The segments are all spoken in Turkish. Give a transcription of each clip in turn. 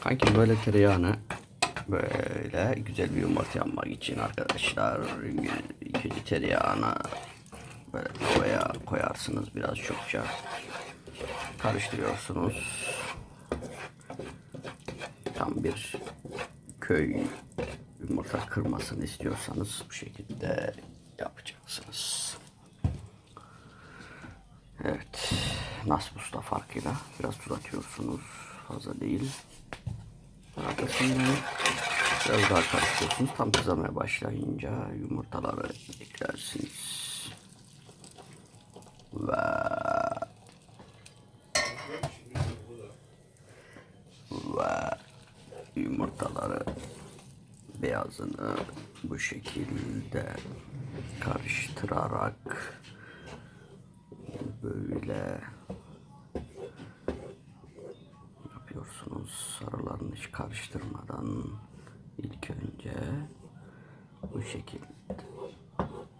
Kanki böyle tereyağını böyle güzel bir yumurta yapmak için arkadaşlar ikinci tereyağını böyle tavaya koyarsınız biraz çokça karıştırıyorsunuz tam bir köy yumurta kırmasını istiyorsanız bu şekilde yapacaksınız. Evet. Nasbus'ta farkıyla biraz tuz atıyorsunuz. Fazla değil. Arkasından biraz daha karıştırıyorsunuz. Tam kızarmaya başlayınca yumurtaları eklersiniz. Ve ve yumurtaları beyazını bu şekilde karıştırarak böyle hiç karıştırmadan ilk önce bu şekilde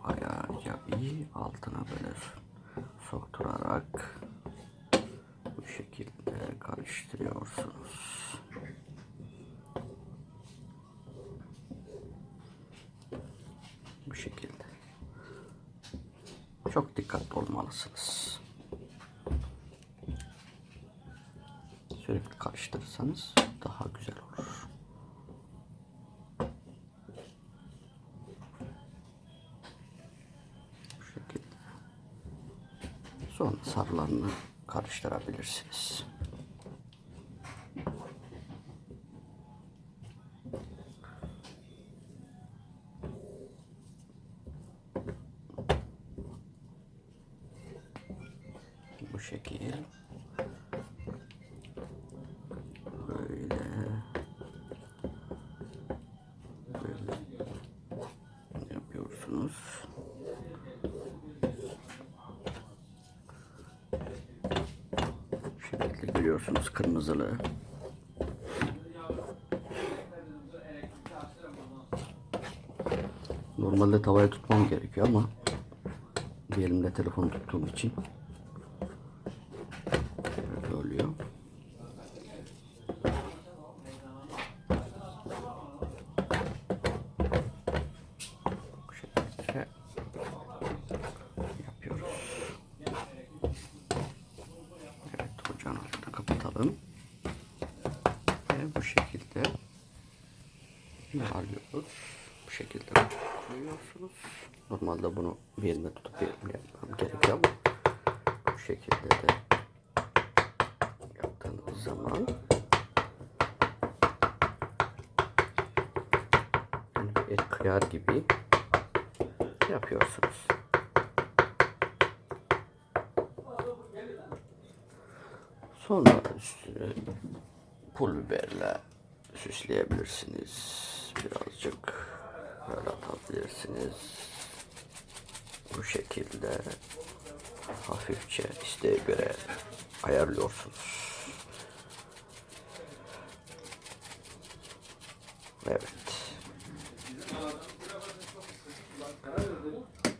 bayağıca bir altına böyle sokturarak bu şekilde karıştırıyorsunuz. Bu şekilde. Çok dikkatli olmalısınız. Sürekli karıştırırsanız daha güzel olur. Bu şekilde. Sonra sarılarını karıştırabilirsiniz. Bu şekil. Böyle. Böyle yapıyorsunuz. Bu şekilde görüyorsunuz kırmızılı. Normalde tavaya tutmam gerekiyor ama bir elimde telefon tuttuğum için böyle oluyor. Bu şekilde yapıyoruz. Evet ocağın altını kapatalım. Ve bu şekilde yuvarlıyoruz. Bu şekilde koyuyorsunuz. Normalde bunu bir elimle tutup bir elimle yapmam gerekiyor ama bu şekilde de yaptığınız zaman yani bir el kıyar gibi yapıyorsunuz. Sonra üstüne pul biberle süsleyebilirsiniz. Birazcık böyle atabilirsiniz. Bu şekilde hafifçe isteğe göre ayarlıyorsunuz. Evet.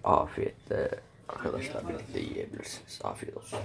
Afiyetle arkadaşlar birlikte yiyebilirsiniz. Afiyet olsun.